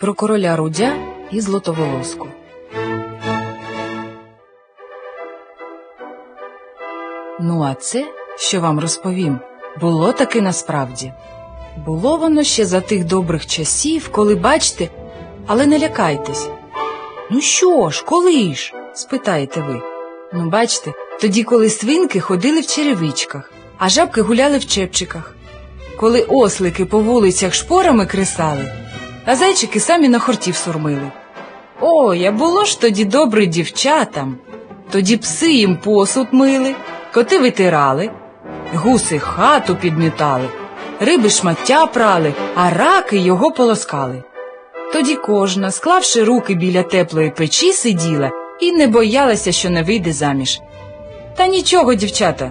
про короля Рудя і Златоволоску. Ну, а це, що вам розповім, було таки насправді. Було воно ще за тих добрих часів, коли бачите, але не лякайтесь. Ну що ж, коли ж? спитаєте ви. Ну, бачите, тоді, коли свинки ходили в черевичках, а жабки гуляли в чепчиках, коли ослики по вулицях шпорами кресали, а зайчики самі на хортів сурмили. Ой, а було ж тоді добре дівчатам. Тоді пси їм посуд мили, коти витирали, гуси хату підмітали, риби шмаття прали, а раки його полоскали. Тоді кожна, склавши руки біля теплої печі, сиділа і не боялася, що не вийде заміж. Та нічого, дівчата,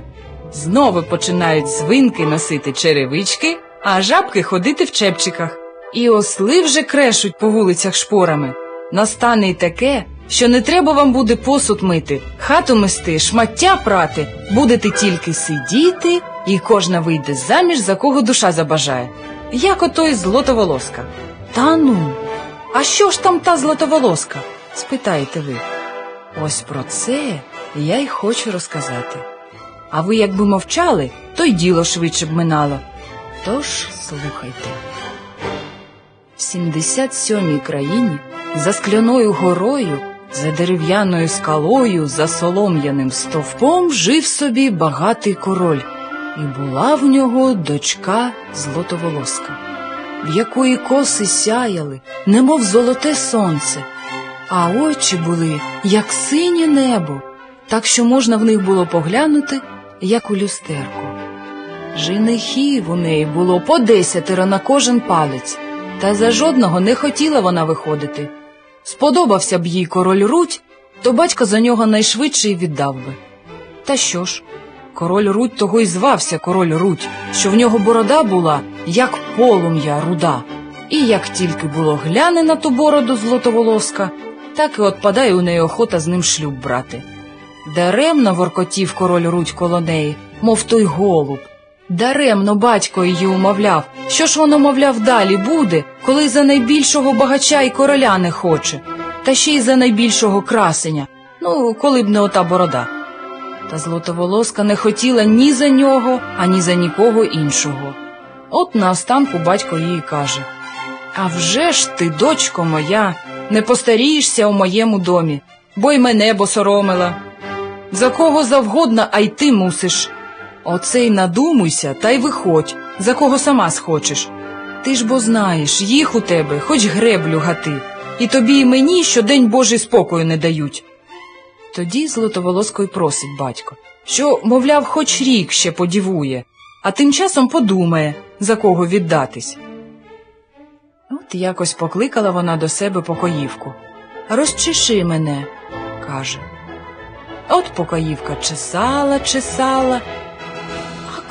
знову починають звинки носити черевички, а жабки ходити в чепчиках. І осли вже крешуть по вулицях шпорами. Настане й таке, що не треба вам буде посуд мити, хату мести, шмаття прати, будете тільки сидіти, і кожна вийде заміж, за кого душа забажає. Як отой злотоволоска. Та ну, а що ж там та златоволоска? спитаєте ви. Ось про це я й хочу розказати. А ви якби мовчали, то й діло швидше б минало. Тож слухайте. В 77-й країні за скляною горою, за дерев'яною скалою, за солом'яним стовпом жив собі багатий король, і була в нього дочка злотоволоска, в якої коси сяяли, немов золоте сонце, а очі були, як синє небо, так що можна в них було поглянути, як у люстерку. Женихів у неї було по десятеро на кожен палець, та за жодного не хотіла вона виходити. Сподобався б їй король Рудь, то батько за нього найшвидше й віддав би. Та що ж, король Рудь того й звався король Рудь, що в нього борода була, як полум'я руда. І як тільки було гляне на ту бороду злотоволоска, так і отпадає у неї охота з ним шлюб брати. Даремно воркотів король Рудь коло неї, мов той голуб. Даремно батько її умовляв, що ж воно, мовляв, далі буде, коли за найбільшого багача й короля не хоче, та ще й за найбільшого красеня, ну, коли б не ота борода. Та злотоволоска не хотіла ні за нього, ані за нікого іншого. От на останку батько їй каже А вже ж ти, дочко моя, не постарієшся у моєму домі, бо й мене босоромила. За кого завгодно, а й ти мусиш. Оце й надумуйся, та й виходь, за кого сама схочеш. Ти ж бо знаєш, їх у тебе, хоч греблю гати, і тобі і мені щодень Божий спокою не дають. Тоді Златоволосько й просить батько, що, мовляв, хоч рік ще подівує, а тим часом подумає, за кого віддатись. От якось покликала вона до себе покоївку. Розчеши мене, каже. От покоївка чесала, чесала,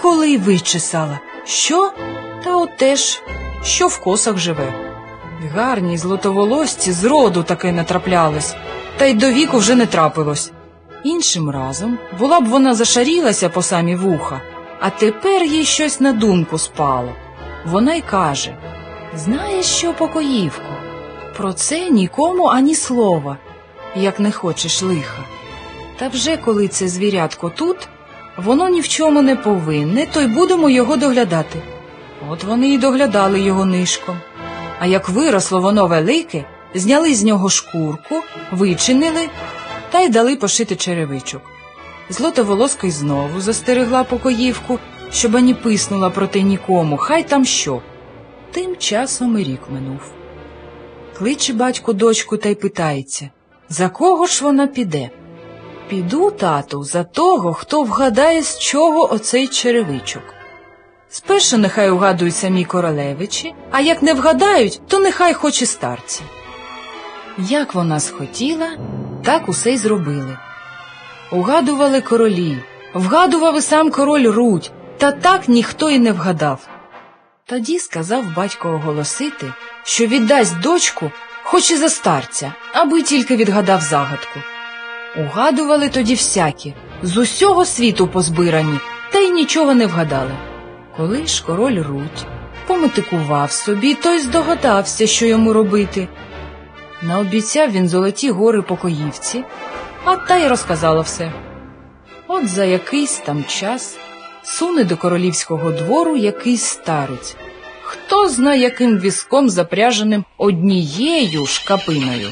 коли й вичесала, що? Та от теж, що в косах живе. Гарній злотоволосці зроду таки не траплялось, та й до віку вже не трапилось. Іншим разом була б вона зашарілася по самі вуха, а тепер їй щось на думку спало. Вона й каже Знаєш що, покоївку? Про це нікому ані слова, як не хочеш лиха. Та вже коли це звірятко тут, воно ні в чому не повинне, то й будемо його доглядати. От вони й доглядали його нишком. А як виросло воно велике, зняли з нього шкурку, вичинили та й дали пошити черевичок. Злотоволоска й знову застерегла покоївку, щоб ані писнула проти нікому, хай там що. Тим часом і рік минув. Кличе батько дочку та й питається, за кого ж вона піде? Піду, тату, за того, хто вгадає, з чого оцей черевичок. Спершу нехай угадують самі королевичі, а як не вгадають, то нехай хоч і старці. Як вона схотіла, так усе й зробили. Угадували королі, вгадував і сам король Рудь, та так ніхто й не вгадав. Тоді сказав батько оголосити, що віддасть дочку, хоч і за старця, аби тільки відгадав загадку. Угадували тоді всякі, з усього світу позбирані, та й нічого не вгадали. Коли ж король Рудь пометикував собі, той здогадався, що йому робити. Наобіцяв він золоті гори покоївці, а та й розказала все. От за якийсь там час суне до королівського двору якийсь старець. Хто зна, яким візком запряженим однією шкапиною.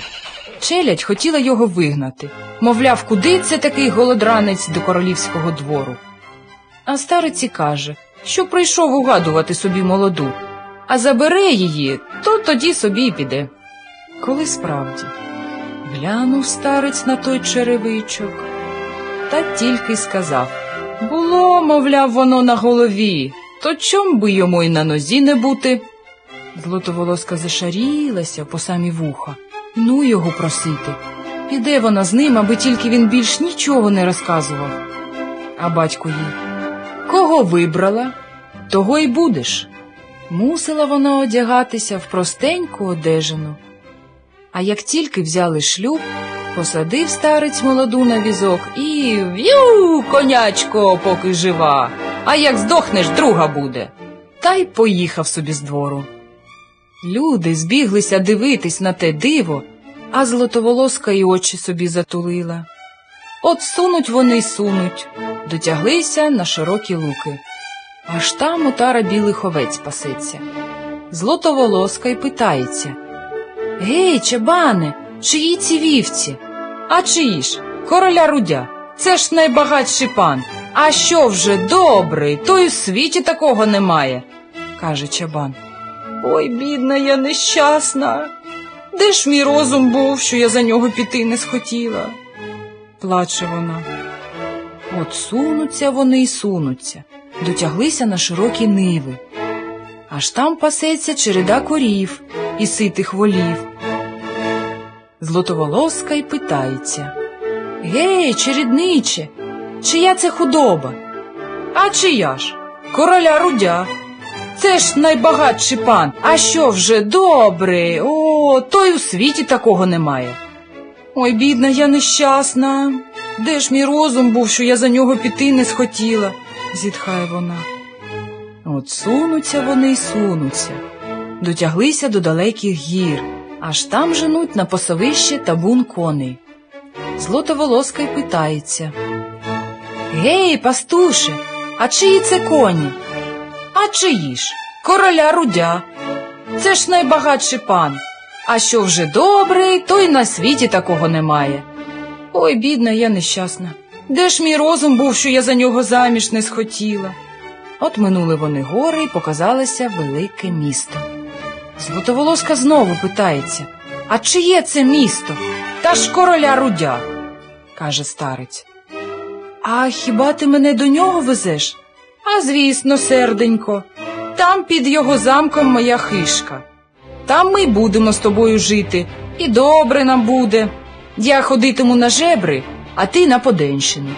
Челядь хотіла його вигнати. Мовляв, куди це такий голодранець до королівського двору. А старець і каже, що прийшов угадувати собі молоду, а забере її, то тоді собі й піде. Коли справді глянув старець на той черевичок, та тільки сказав Було, мовляв, воно на голові, то чом би йому й на нозі не бути? Злотоволоска зашарілася по самі вуха. Ну його просити. Піде вона з ним, аби тільки він більш нічого не розказував. А батько їй Кого вибрала, того й будеш. Мусила вона одягатися в простеньку одежину. А як тільки взяли шлюб, посадив старець молоду на візок і в'ю, конячко, поки жива, а як здохнеш, друга буде. Та й поїхав собі з двору. Люди збіглися дивитись на те диво, а злотоволоска й очі собі затулила. От сунуть вони й сунуть, дотяглися на широкі луки. Аж там отара білий ховець пасеться. Злотоволоска й питається. Гей, чебане, чиї ці вівці? А чиї ж? Короля Рудя. Це ж найбагатший пан. А що вже добрий, то й у світі такого немає, каже чабан. Ой, бідна я нещасна. Де ж мій розум був, що я за нього піти не схотіла? плаче вона. От сунуться вони й сунуться, дотяглися на широкі ниви. Аж там пасеться череда корів і ситих волів. Злотоволоска й питається Гей, чередниче, чия це худоба? А чия ж? Короля Рудя. Це ж найбагатший пан. А що вже добре? О, то й у світі такого немає. Ой, бідна, я нещасна. Де ж мій розум був, що я за нього піти не схотіла, зітхає вона. От сунуться вони й сунуться, дотяглися до далеких гір, аж там женуть на посовище табун коней. Злотоволоска й питається. Гей, пастуше, а чиї це коні? А чиї ж? Короля Рудя. Це ж найбагатший пан. А що вже добрий, то й на світі такого немає. Ой, бідна, я нещасна. Де ж мій розум був, що я за нього заміж не схотіла? От минули вони гори і показалося велике місто. Злотоволоска знову питається А чиє це місто? Та ж короля Рудя, каже старець. А хіба ти мене до нього везеш? А звісно, серденько, там під його замком моя хишка. Там ми будемо з тобою жити, і добре нам буде. Я ходитиму на жебри, а ти на поденщину.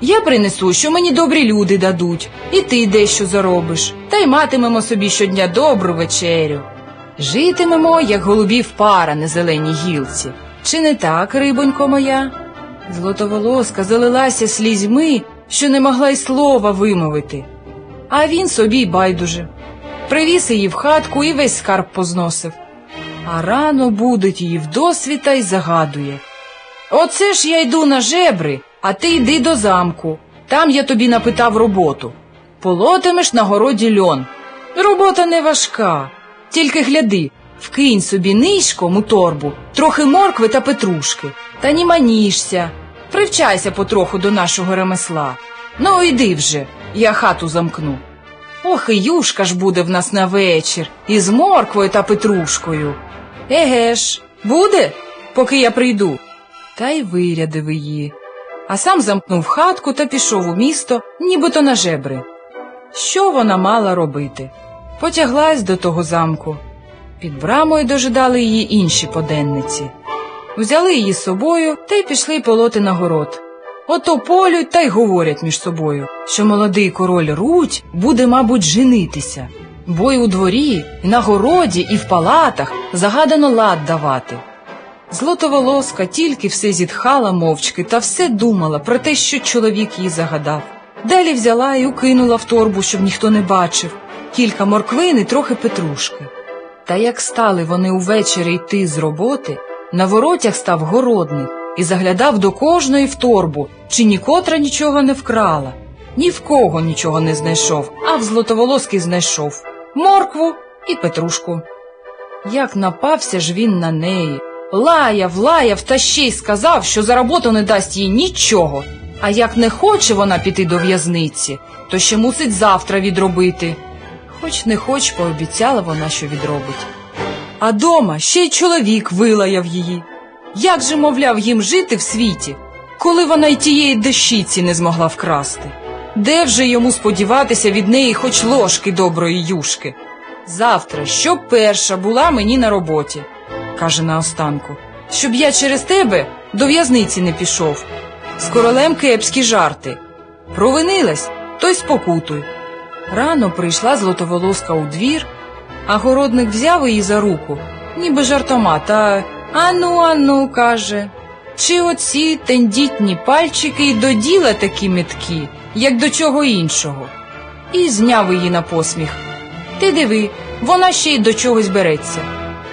Я принесу, що мені добрі люди дадуть, і ти дещо заробиш, та й матимемо собі щодня добру вечерю. Житимемо, як голубів пара на зеленій гілці. Чи не так, рибонько моя? Злотоволоска залилася слізьми, що не могла й слова вимовити. А він собі байдуже. Привіз її в хатку і весь скарб позносив. А рано будить її вдосвіта й загадує. Оце ж я йду на жебри, а ти йди до замку. Там я тобі напитав роботу. Полотимеш на городі льон. Робота не важка. Тільки гляди, вкинь собі нишком у торбу, трохи моркви та петрушки, та німанішся. Привчайся потроху до нашого ремесла. Ну, іди вже, я хату замкну. Ох, і юшка ж буде в нас на вечір, із морквою та петрушкою. Еге ж, буде, поки я прийду. Та й вирядив її. А сам замкнув хатку та пішов у місто, нібито на жебри. Що вона мала робити? Потяглась до того замку. Під брамою дожидали її інші поденниці. Взяли її з собою та й пішли полоти на город. Ото полють та й говорять між собою, що молодий король Рудь буде, мабуть, женитися, бо й у дворі, і на городі, і в палатах загадано лад давати. Злотоволоска тільки все зітхала мовчки та все думала про те, що чоловік їй загадав. Далі взяла і укинула в торбу, щоб ніхто не бачив, кілька морквин і трохи петрушки. Та як стали вони увечері йти з роботи, на воротях став городник і заглядав до кожної в торбу, чи нікотра нічого не вкрала. Ні в кого нічого не знайшов, а в злотоволоски знайшов моркву і петрушку. Як напався ж він на неї, лаяв, лаяв та ще й сказав, що за роботу не дасть їй нічого. А як не хоче вона піти до в'язниці, то ще мусить завтра відробити. Хоч не хоч пообіцяла вона, що відробить. А дома ще й чоловік вилаяв її. Як же, мовляв, їм жити в світі, коли вона й тієї дещиці не змогла вкрасти? Де вже йому сподіватися від неї хоч ложки доброї юшки? Завтра, щоб перша була мені на роботі, каже наостанку, щоб я через тебе до в'язниці не пішов. З королем кепські жарти. Провинилась, то й спокутуй. Рано прийшла злотоволоска у двір, а городник взяв її за руку, ніби жартома, та ану, ану, каже. Чи оці тендітні пальчики й до діла такі меткі, як до чого іншого? І зняв її на посміх. Ти диви, вона ще й до чогось береться.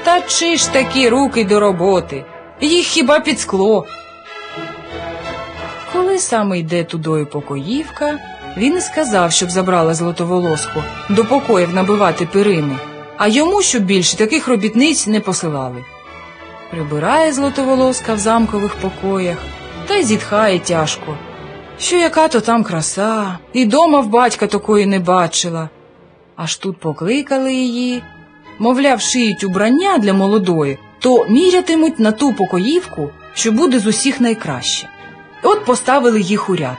Та чи ж такі руки до роботи? Їх хіба під скло? Коли саме йде тудою покоївка, він сказав, щоб забрала злотоволоску до покоїв набивати перини, а йому, щоб більше таких робітниць не посилали. Прибирає злотоволоска в замкових покоях та й зітхає тяжко. Що яка то там краса, і дома в батька такої не бачила. Аж тут покликали її, мовляв, шиють убрання для молодої, то мірятимуть на ту покоївку, що буде з усіх найкраще. От поставили їх у ряд.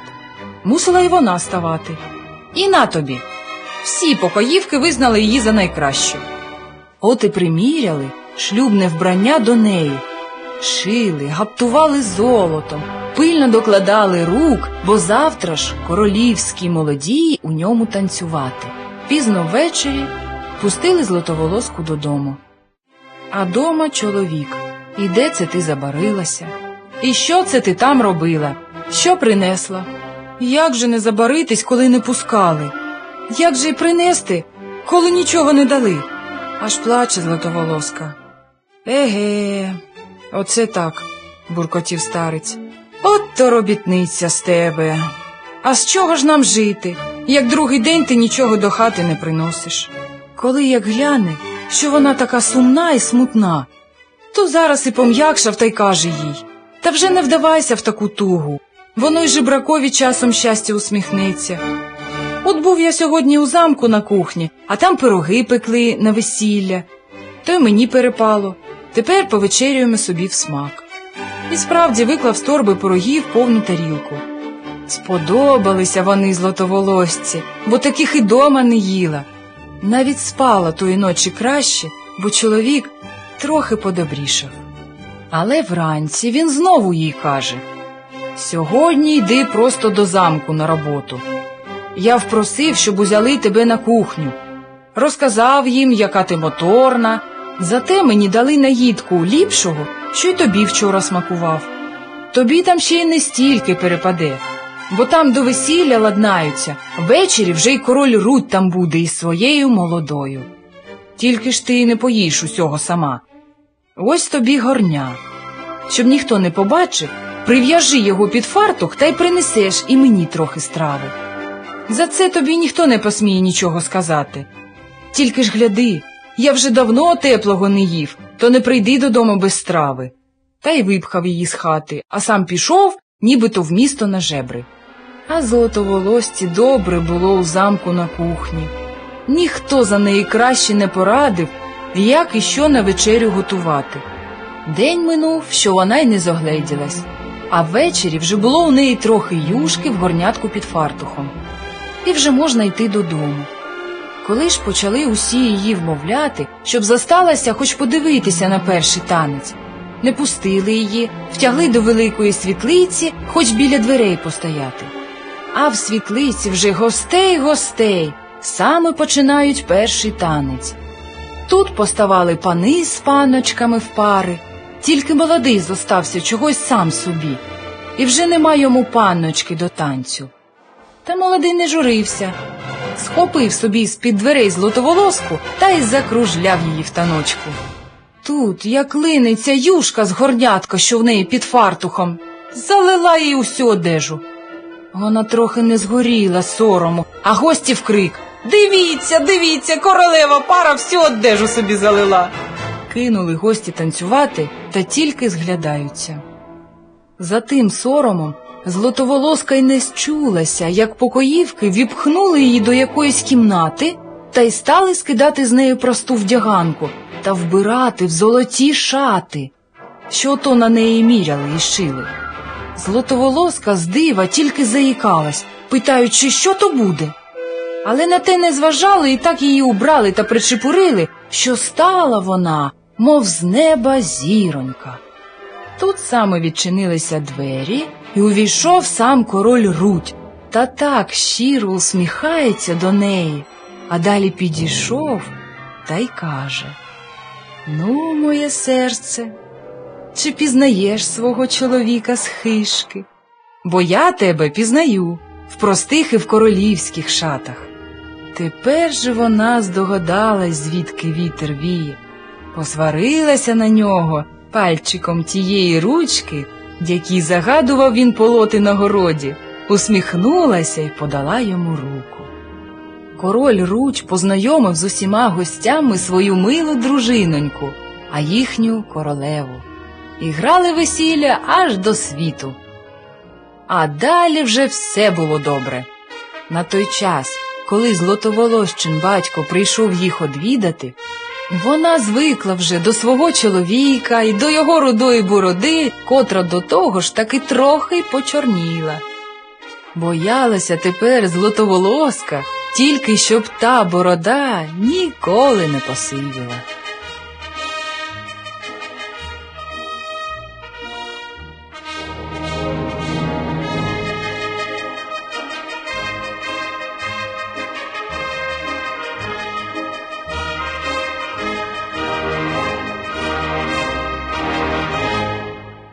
Мусила й вона ставати. І на тобі. Всі покоївки визнали її за найкращу. От і приміряли шлюбне вбрання до неї. Шили, гаптували золотом, пильно докладали рук, бо завтра ж королівські молодії у ньому танцювати. Пізно ввечері пустили злотоволоску додому. А дома чоловік. І де це ти забарилася? І що це ти там робила? Що принесла? Як же не забаритись, коли не пускали? Як же й принести, коли нічого не дали? Аж плаче златоволоска. Еге, оце так, буркотів старець. От то робітниця з тебе. А з чого ж нам жити, як другий день ти нічого до хати не приносиш? Коли як гляне, що вона така сумна і смутна, то зараз і пом'якшав та й каже їй Та вже не вдавайся в таку тугу. Воно й жебракові часом щастя усміхнеться. От був я сьогодні у замку на кухні, а там пироги пекли на весілля. То й мені перепало. Тепер повечерюємо собі в смак. І справді виклав з торби пирогів повну тарілку. Сподобалися вони златоволосці, бо таких і дома не їла. Навіть спала тої ночі краще, бо чоловік трохи подобрішав. Але вранці він знову їй каже Сьогодні йди просто до замку на роботу. Я впросив, щоб узяли тебе на кухню. Розказав їм, яка ти моторна. Зате мені дали наїдку ліпшого, що й тобі вчора смакував. Тобі там ще й не стільки перепаде, бо там до весілля ладнаються, ввечері вже й король Рудь там буде із своєю молодою. Тільки ж ти не поїш усього сама. Ось тобі горня. Щоб ніхто не побачив, прив'яжи його під фартух та й принесеш і мені трохи страви. За це тобі ніхто не посміє нічого сказати. Тільки ж гляди, я вже давно теплого не їв, то не прийди додому без страви. Та й випхав її з хати, а сам пішов, нібито в місто на жебри. А золотоволосці добре було у замку на кухні. Ніхто за неї краще не порадив, як і що на вечерю готувати. День минув, що вона й не зогледілась, а ввечері вже було у неї трохи юшки в горнятку під фартухом. І вже можна йти додому. Коли ж почали усі її вмовляти, щоб засталася хоч подивитися на перший танець, не пустили її, втягли до великої світлиці, хоч біля дверей постояти. А в світлиці вже гостей гостей саме починають перший танець. Тут поставали пани з паночками в пари, тільки молодий зостався чогось сам собі, і вже нема йому панночки до танцю. Та молодий не журився. схопив собі з-під дверей злотоволоску та й закружляв її в таночку. Тут, як линиться юшка з горнятка, що в неї під фартухом, залила їй усю одежу. Вона трохи не згоріла сорому, а гості вкрик Дивіться, дивіться, королева пара всю одежу собі залила. Кинули гості танцювати та тільки зглядаються. За тим соромом Злотоволоска й не счулася, як покоївки віпхнули її до якоїсь кімнати та й стали скидати з нею просту вдяганку та вбирати в золоті шати, що то на неї міряли і шили. Злотоволоска з дива тільки заїкалась, питаючи, що то буде. Але на те не зважали і так її убрали та причепурили, що стала вона, мов з неба зіронька. Тут саме відчинилися двері, і увійшов сам король Рудь, та так щиро усміхається до неї, а далі підійшов та й каже Ну, моє серце, чи пізнаєш свого чоловіка з хишки? Бо я тебе пізнаю в простих і в королівських шатах. Тепер же вона здогадалась, звідки вітер віє, посварилася на нього пальчиком тієї ручки, якій загадував він полоти на городі, усміхнулася і подала йому руку. Король Руч познайомив з усіма гостями свою милу дружиноньку, а їхню королеву. І грали весілля аж до світу. А далі вже все було добре. На той час, коли Злотоволощин батько прийшов їх одвідати, вона звикла вже до свого чоловіка і до його рудої бороди, котра до того ж таки трохи почорніла. Боялася тепер злотоволоска, тільки щоб та борода ніколи не посивіла.